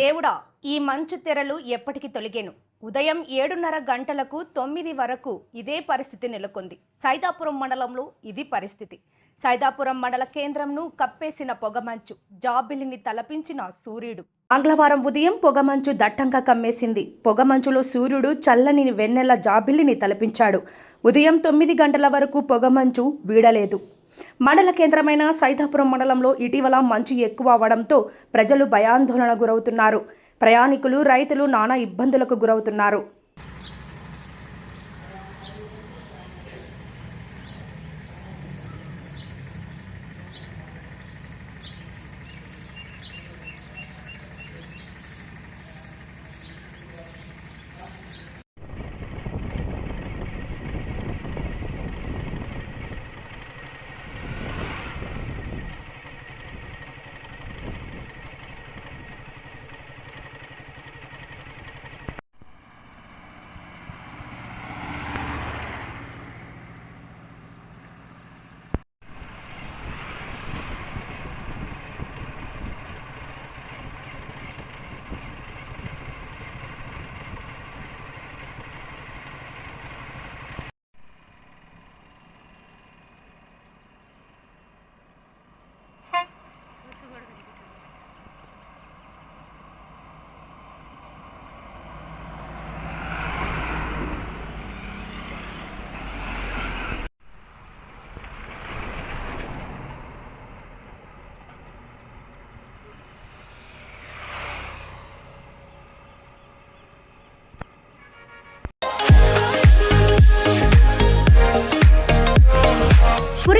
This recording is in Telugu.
దేవుడా ఈ మంచు తెరలు ఎప్పటికి తొలిగేను. ఉదయం ఏడున్నర గంటలకు తొమ్మిది వరకు ఇదే పరిస్థితి నెలకొంది. సైదాపురం మండలంలో ఇది పరిస్థితి. సైదాపురం మండల కేంద్రంను కప్పేసిన పొగమంచు జాబిలిని తలపించిన సూర్యుడు. మంగళవారం ఉదయం పొగమంచు దట్టంగా కమ్మేసింది. పొగమంచులో సూర్యుడు చల్లని వెన్నెల జాబిల్లిని తలపించాడు. ఉదయం తొమ్మిది గంటల వరకు పొగమంచు వీడలేదు. మండల కేంద్రమైన సైదాపురం మండలంలో ఇటీవల మంచు ఎక్కువ అవడంతో ప్రజలు భయాందోళన గురవుతున్నారు. ప్రయాణికులు రైతులు నానా ఇబ్బందులకు గురవుతున్నారు.